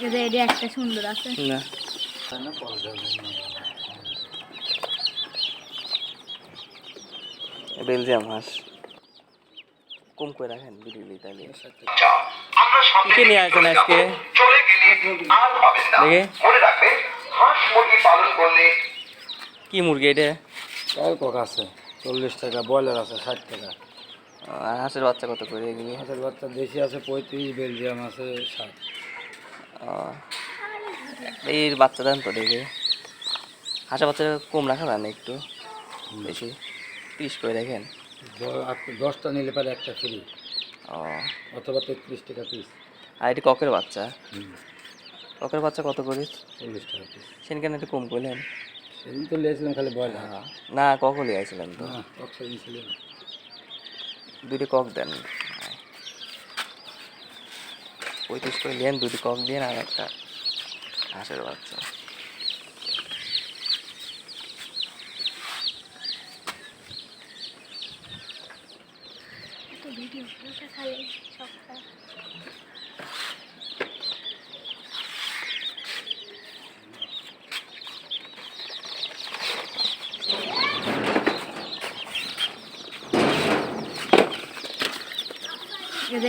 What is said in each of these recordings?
যে এটা একটা সুন্দর আছে। না। বেলজিয়াম হাঁস। কম করে রাখেন তাহলে কি নিয়ে আসছেন আজকে। দেখে। কি মুরগি এটা? কক আছে চল্লিশ টাকা ব্রয়লার আছে ষাট টাকা। হাঁসের বাচ্চা কত করে এগুলি? হাতের বাচ্চা দেশি আছে পঁয়ত্রিশ বেলজিয়াম আছে ষাট। এই বাচ্চা দেন তো দেখে। হাঁসের বাচ্চা কম রাখা যান একটু বেশি। তিরিশ করে দেখেন দশটা নিলে পারে একটা ফ্রি ও। অথবা তেত্রিশ টাকা পিস আর এটি ককের বাচ্চা? ককের বাচ্চা কত করে? চল্লিশ টাকা পিস সেখানে একটু কম করলেন? সেদিন তো লিয়েছিলাম খালি ব্রয়লার। না ককলি আইছিলাম তো। কক সেদিন ছিল না। দুটি কক দেন। পঁয়ত্রিশ করে নেন দুটি কক দিন আর একটা হাঁসের বাচ্চা।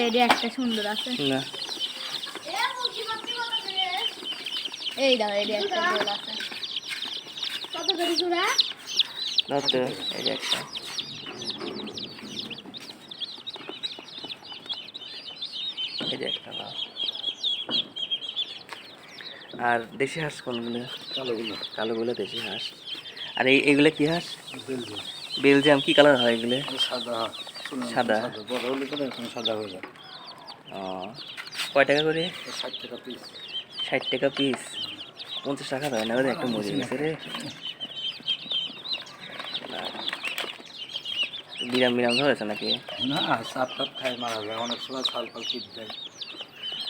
এটা একটা সুন্দর আছে। না। এই দাও এটা একটা গোল আছে। কত করে জোড়া ধরতে এই একটা। এই। আর দেশি হাঁস কোনগুলো? কালোগুলো। কালোগুলো দেশি হাঁস। আর এই এগুলো কি হাঁস? বেলজিয়াম। বেলজিয়াম কি কালার হয় এগুলো? সাদা। সাদা। বড় হলে পরে এখন সাদা হয়ে যায়। ও কয় টাকা করে? ষাট টাকা পিস ষাট টাকা পিস পঞ্চাশ টাকা দেয় না একটা মরে গেছে রে। বিরাম বিরাম ধরেছে নাকি? না সাপ টাপ খাই মারা যায়। অনেক সময় ছাল ফাল কিট দেয়।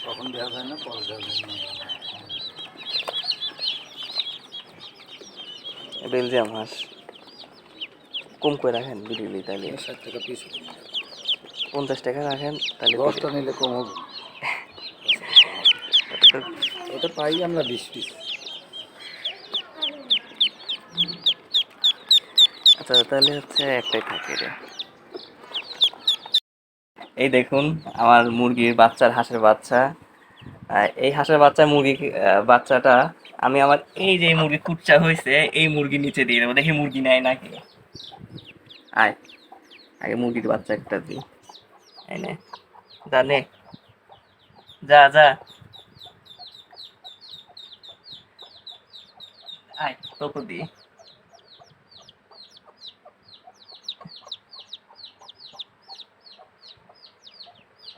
কখন দেওয়া যায় না পরে দেওয়া যায় না। বেলজিয়াম হাঁস। কম করে রাখেন বিড়ি তাহলে ষাট টাকা পিস পঞ্চাশ টাকা রাখেন তাহলে দশটা নিলে কম হবে। ওটা পাই আমরা বিশ পিস তাহলে হচ্ছে একটাই থাকে রে এই দেখুন, আমার মুরগির বাচ্চার হাঁসের বাচ্চা। এই হাঁসের বাচ্চা মুরগি বাচ্চাটা, আমি আমার এই যে মুরগি কুচ্চা হয়েছে এই মুরগি নিচে দিয়ে দেবো। দেখি মুরগি নেয় নাকি? আয়, আগে মুরগির বাচ্চা একটা দিই। এই নে, যা যা যা। আয়, তোকে দিই।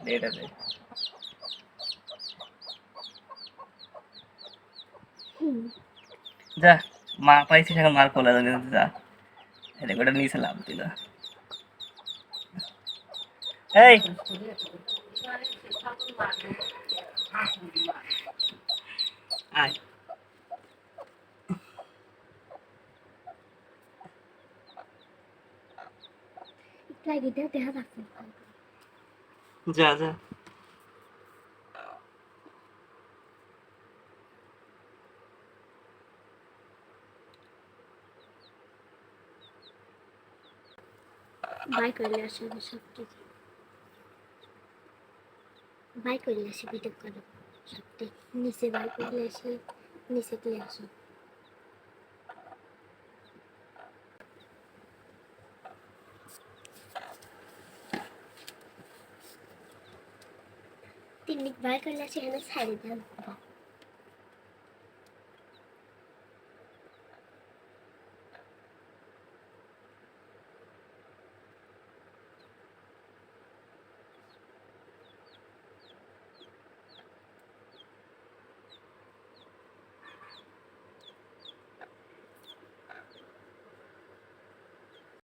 দে যা, মা পাইছিস এখন মার কোলে যা। এটা ওটা নিচে লাভ দিল। এই! আয়। লাগিটা দেখা যাচ্ছে যা যা। বাই করলে আসবে সব কিছু বাই করলে আসে ভিডিও করো সবটি নিচে বাই করলে আসে, নিচে তুলে আসো। তিন মিনিট বাই করলে